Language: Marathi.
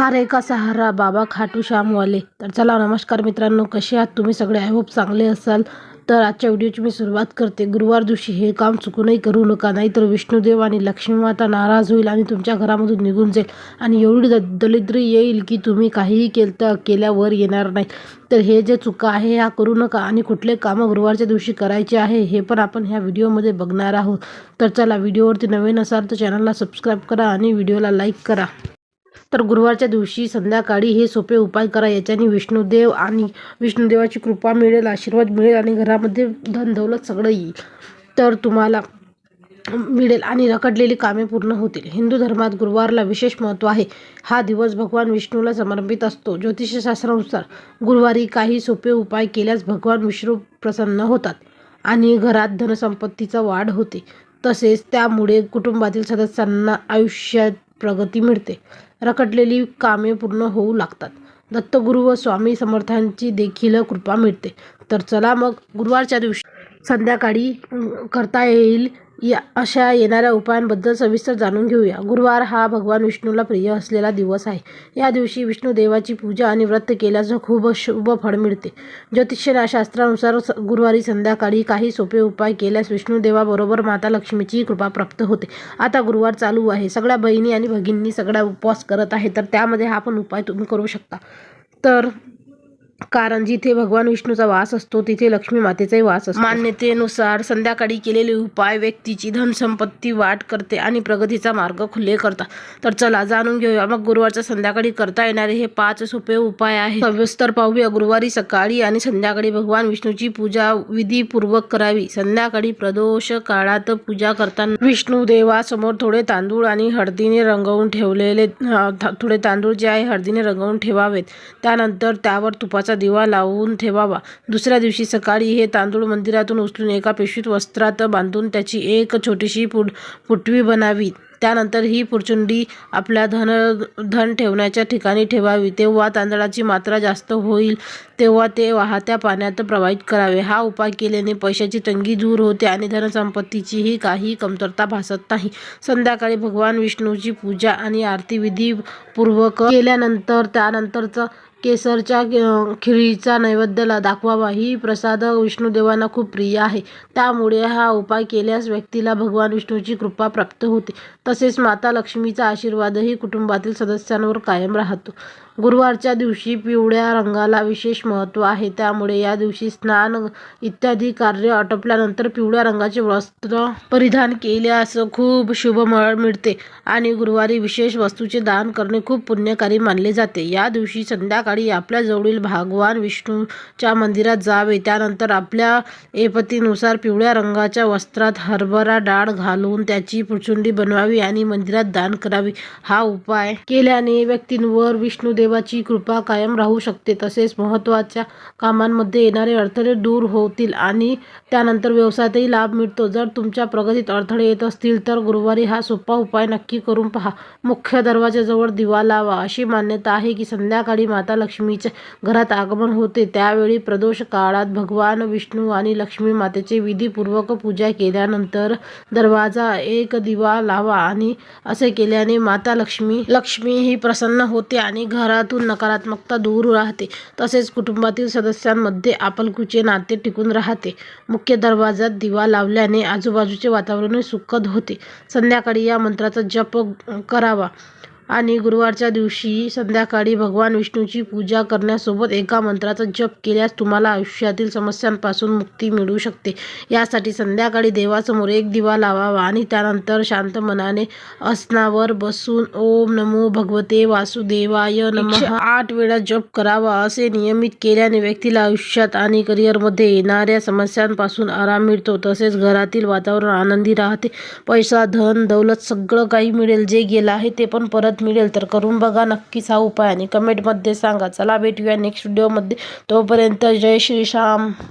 हार का सहारा बाबा खाटू श्यामवाले. तर चला नमस्कार मित्रांनो कसे आहात तुम्ही सगळे? आय होप चांगले असाल. तर आजच्या व्हिडिओची मी सुरुवात करते. गुरुवार दिवशी हे काम चुकूनही करू नका नाहीतर विष्णुदेव आणि लक्ष्मीमाता नाराज होईल आणि तुमच्या घरामधून निघून जाईल. आणि एवढी द दलिद्री येईल की तुम्ही काहीही केलं तर केल्यावर येणार नाही. तर हे जे चुका आहे ह्या करू नका आणि कुठले कामं गुरुवारच्या दिवशी करायचे आहे हे पण आपण ह्या व्हिडिओमध्ये बघणार आहोत. तर चला व्हिडिओवरती नवीन असाल तर चॅनलला सबस्क्राईब करा आणि व्हिडिओला लाईक करा. तर गुरुवारच्या दिवशी संध्याकाळी हे सोपे उपाय करा. याच्याने विष्णुदेव आणि विष्णुदेवाची कृपा मिळेल आशीर्वाद मिळेल आणि घरामध्ये धनदौलत सगळं येईल. तर तुम्हाला मिळेल आणि रखडलेली कामे पूर्ण होतील. हिंदू धर्मात गुरुवारला विशेष महत्त्व आहे. हा दिवस भगवान विष्णूला समर्पित असतो. ज्योतिषशास्त्रानुसार गुरुवारी काही सोपे उपाय केल्यास भगवान विष्णू प्रसन्न होतात आणि घरात धनसंपत्तीचा वाढ होते. तसेच त्यामुळे कुटुंबातील सदस्यांना आयुष्यात प्रगती मिळते. रखडलेली कामे पूर्ण होऊ लागतात. दत्तगुरू व स्वामी समर्थांची देखील कृपा मिळते. तर चला मग गुरुवारच्या दिवशी संध्याकाळी करता येईल या अशा येणाऱ्या उपायांबद्दल सविस्तर जाणून घेऊया. गुरुवार हा भगवान विष्णूला प्रिय असलेला दिवस आहे. या दिवशी विष्णुदेवाची पूजा आणि व्रत केल्यास खूप शुभ फळ मिळते. ज्योतिषशास्त्रानुसार स- गुरुवारी संध्याकाळी काही सोपे उपाय केल्यास विष्णुदेवाबरोबर माता लक्ष्मीची कृपा प्राप्त होते. आता गुरुवार चालू आहे. सगळ्या बहिणी आणि भगिनी सगळ्या उपवास करत आहे तर त्यामध्ये हा पण उपाय तुम्ही करू शकता. तर कारण जिथे भगवान विष्णूचा वास असतो तिथे लक्ष्मी मातेचाही वास असतो. मान्यतेनुसार संध्याकाळी केलेले उपाय व्यक्तीची धनसंपत्ती वाट करते आणि प्रगतीचा मार्ग खुले करतात. तर चला जाणून घेऊया मग गुरुवारच्या संध्याकाळी करता येणारे हे पाच सोपे उपाय आहेत. सविस्तर पाहूया गुरुवारी सकाळी आणि संध्याकाळी भगवान विष्णूची पूजा विधीपूर्वक करावी. संध्याकाळी प्रदोष काळात पूजा करताना विष्णू देवासमोर थोडे तांदूळ आणि हळदीने रंगवून ठेवलेले थोडे तांदूळ जे आहे हळदीने रंगवून ठेवावेत. त्यानंतर त्यावर तुपाचा दिवा लावून ठेवावा. दुसऱ्या दिवशी सकाळी हे तांदूळ मंदिरातून उचलून एका पिशवीत वस्त्रात बांधून त्याची एक छोटीशी पुड पुटवी बनावी. त्यानंतर ही पुरचुंडी आपल्या धन धन ठेवण्याच्या ठिकाणी ठेवावी. तेव्हा तांदळाची मात्रा जास्त होईल तेव्हा ते वाहत्या पाण्यात प्रवाहित करावे. हा उपाय केल्याने पैशाची तंगी दूर होते आणि धनसंपत्तीचीही काही कमतरता भासत नाही. संध्याकाळी भगवान विष्णूची पूजा आणि आरती विधीपूर्वक केल्यानंतर त्यानंतरचं केसरच्या खिरीचा नैवेद्याला दाखवावा ही प्रसाद विष्णुदेवांना खूप प्रिय आहे. त्यामुळे हा उपाय केल्यास व्यक्तीला भगवान विष्णूची कृपा प्राप्त होते. तसेच माता लक्ष्मीचा आशीर्वादही कुटुंबातील सदस्यांवर कायम राहतो. गुरुवारच्या दिवशी पिवळ्या रंगाला विशेष महत्त्व आहे. त्यामुळे या दिवशी स्नान इत्यादी कार्य आटपल्यानंतर पिवळ्या रंगाचे वस्त्र परिधान केल्यास खूप शुभ मळ मिळते आणि गुरुवारी विशेष वस्तूचे दान करणे खूप पुण्यकारी मानले जाते. या दिवशी संध्याकाळी आपल्या जवळील भगवान विष्णूच्या मंदिरात जावे. त्यानंतर आपल्या एपतीनुसार पिवळ्या रंगाच्या वस्त्रात हरभरा डाळ घालून त्याची पुचुंडी बनवावी आणि मंदिरात दान करावी. हा उपाय केल्याने व्यक्तींवर देवाची कृपा कायम राहू शकते. तसेच महत्त्वाच्या कामांमध्ये येणारे अडथळे दूर होतील आणि त्यानंतर व्यवसायातही लाभ मिळतो. जर तुमच्या प्रगतीत अडथळे येत असतील तर गुरुवारी हा सोपा उपाय नक्की करून पहा. मुख्य दरवाजाजवळ दिवा लावा. अशी मान्यता आहे की संध्याकाळी माता लक्ष्मीच्या घरात आगमन होते. त्यावेळी प्रदोष काळात भगवान विष्णू आणि लक्ष्मी मातेचे विधीपूर्वक पूजा केल्यानंतर दरवाजा एक दिवा लावा आणि असे केल्याने माता लक्ष्मी लक्ष्मी ही प्रसन्न होते आणि घरातून नकारात्मकता दूर राहते. तसेच कुटुंबातील सदस्यांमध्ये आपुलकीचे नाते टिकून राहते. मुख्य दरवाजात दिवा लावल्याने आजूबाजूचे वातावरण सुखद होते. संध्याकाळी या मंत्राचा जप करावा. आणि गुरुवारच्या दिवशी संध्याकाळी भगवान विष्णूची पूजा करण्यासोबत एका मंत्राचा जप केल्यास तुम्हाला आयुष्यातील समस्यांपासून मुक्ती मिळू शकते. यासाठी संध्याकाळी देवासमोर एक दिवा लावावा आणि त्यानंतर शांत मनाने आसनावर बसून ओम नमो भगवते वासुदेवाय नमः. आठ वेळा जप करावा असे नियमित केल्याने व्यक्तीला आयुष्यात आणि करिअरमध्ये येणाऱ्या समस्यांपासून आराम मिळतो. तसेच घरातील वातावरण आनंदी राहते. पैसा धन दौलत सगळं काही मिळेल. जे गेलं आहे ते पण परत मिळेल तर करून बघा. नक्कीच हा उपाय. आणि कमेंटमध्ये सांगा. चला भेटूया नेक्स्ट व्हिडिओमध्ये तोपर्यंत जय श्री श्याम.